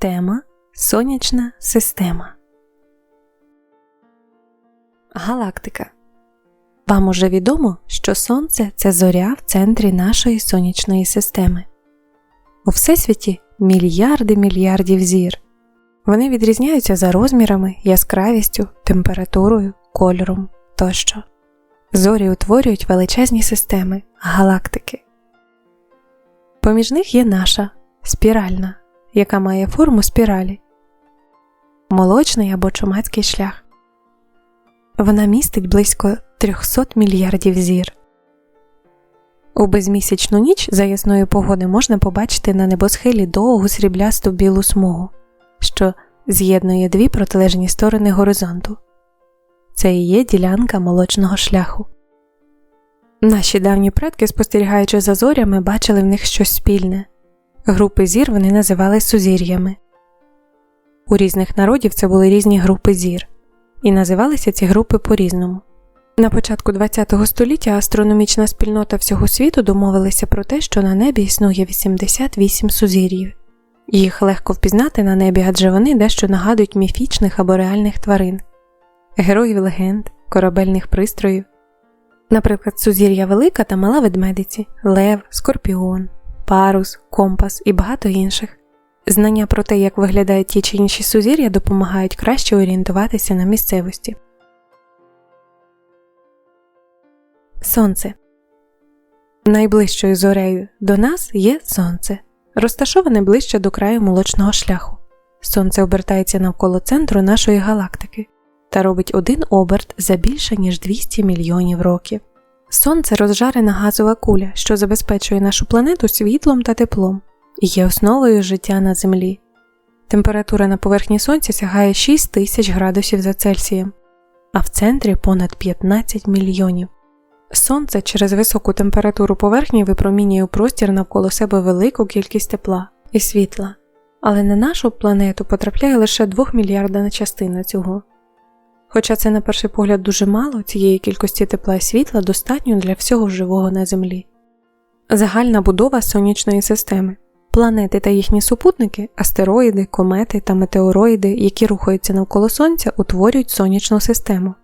Тема Сонячна система. Галактика. Вам уже відомо, що Сонце це зоря в центрі нашої сонячної системи. У Всесвіті мільярди мільярдів зір. Вони відрізняються за розмірами, яскравістю, температурою, кольором тощо. Зорі утворюють величезні системи галактики. Поміж них є наша спіральна, яка має форму спіралі, молочний або чумацький шлях. Вона містить близько 300 мільярдів зір. У безмісячну ніч за ясної погоди можна побачити на небосхилі довгу сріблясту білу смугу, що з'єднує дві протилежні сторони горизонту. Це і є ділянка молочного шляху. Наші давні предки, спостерігаючи за зорями, бачили в них щось спільне. Групи зір вони називали сузір'ями. У різних народів це були різні групи зір, і називалися ці групи по різному. На початку ХХ століття астрономічна спільнота всього світу домовилася про те, що на небі існує 88 сузір'їв. Їх легко впізнати на небі, адже вони дещо нагадують міфічних або реальних тварин, героїв легенд, корабельних пристроїв. Наприклад, сузір'я Велика та Мала Ведмедиці, Лев, Скорпіон, Парус, Компас і багато інших. Знання про те, як виглядають ті чи інші сузір'я, допомагають краще орієнтуватися на місцевості. Сонце найближчою зорею до нас є Сонце, розташоване ближче до краю молочного шляху. Сонце обертається навколо центру нашої галактики та робить один оберт за більше ніж 200 мільйонів років. Сонце розжарена газова куля, що забезпечує нашу планету світлом та теплом і є основою життя на Землі. Температура на поверхні Сонця сягає 6 тисяч градусів за Цельсієм, а в центрі понад 15 мільйонів. Сонце через високу температуру поверхні випромінює у простір навколо себе велику кількість тепла і світла, але на нашу планету потрапляє лише 2 мільярдна частина цього. Хоча це на перший погляд дуже мало, цієї кількості тепла і світла достатньо для всього живого на Землі. Загальна будова сонячної системи. Планети та їхні супутники, астероїди, комети та метеороїди, які рухаються навколо Сонця, утворюють сонячну систему.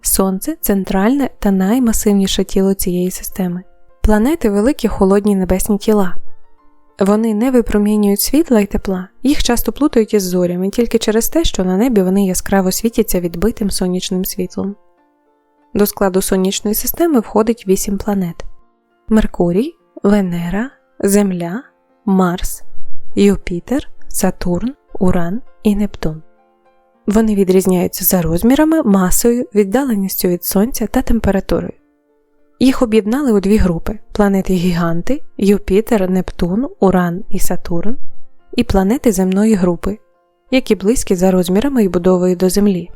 Сонце центральне та наймасивніше тіло цієї системи. Планети великі холодні небесні тіла. Вони не випромінюють світла і тепла, їх часто плутають із зорями тільки через те, що на небі вони яскраво світяться відбитим сонячним світлом. До складу сонячної системи входить вісім планет: Меркурій, Венера, Земля, Марс, Юпітер, Сатурн, Уран і Нептун. Вони відрізняються за розмірами, масою, віддаленістю від Сонця та температурою. Їх об'єднали у дві групи: планети Гіганти, Юпітер, Нептун, Уран і Сатурн, і планети земної групи, які близькі за розмірами і будовою до Землі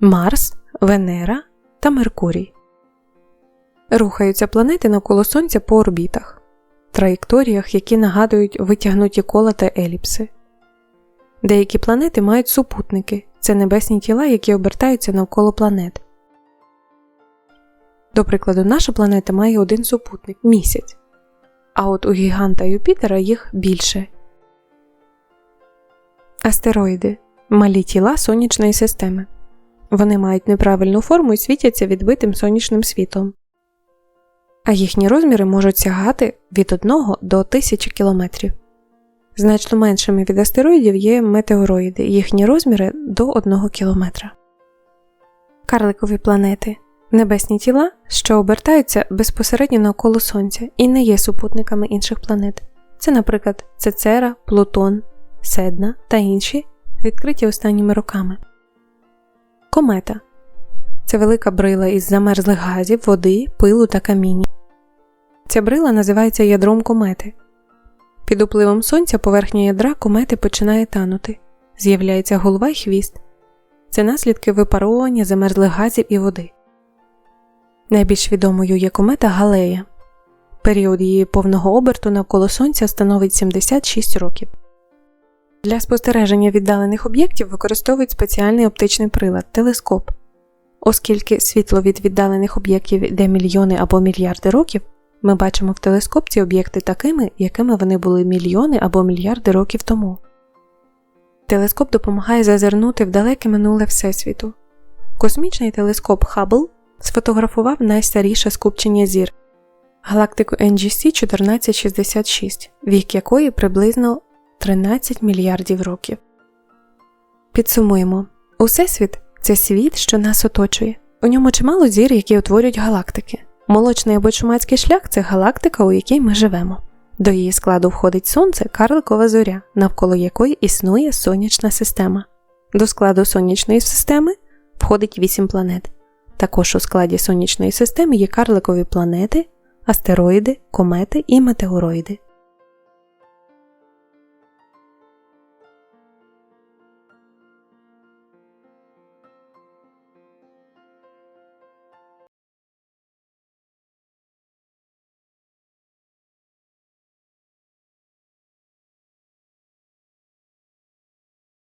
Марс, Венера та Меркурій. Рухаються планети навколо Сонця по орбітах, траєкторіях, які нагадують витягнуті кола та еліпси. Деякі планети мають супутники це небесні тіла, які обертаються навколо планет. До прикладу, наша планета має один супутник місяць, а от у гіганта Юпітера їх більше. Астероїди малі тіла сонячної системи. Вони мають неправильну форму і світяться відбитим сонячним світлом, а їхні розміри можуть сягати від 1 до 1000 кілометрів. Значно меншими від астероїдів є метеороїди, їхні розміри до 1 кілометра. Карликові планети небесні тіла, що обертаються безпосередньо навколо Сонця і не є супутниками інших планет. Це, наприклад, Цецера, Плутон, Седна та інші, відкриті останніми роками. Комета це велика брила із замерзлих газів, води, пилу та каміння. Ця брила називається ядром комети. Під upливом сонця поверхня ядра комети починає танути, з'являється голова й хвіст. Це наслідки випаровування замерзлих газів і води. Найбільш відомою є комета Галея. Період її повного оберту навколо Сонця становить 76 років. Для спостереження віддалених об'єктів використовують спеціальний оптичний прилад телескоп. Оскільки світло від віддалених об'єктів йде мільйони або мільярди років, ми бачимо в телескоп ці об'єкти такими, якими вони були мільйони або мільярди років тому. Телескоп допомагає зазирнути в далеке минуле Всесвіту. Космічний телескоп Хаббл сфотографував найстаріше скупчення зір галактику NGC 1466, вік якої приблизно 13 мільярдів років. Підсумуємо: Усесвіт це світ, що нас оточує. У ньому чимало зір, які утворюють галактики. Молочний або чумацький шлях це галактика, у якій ми живемо. До її складу входить Сонце, карликова зоря, навколо якої існує сонячна система. До складу сонячної системи входить 8 планет. Також у складі сонячної системи є карликові планети, астероїди, комети і метеороїди.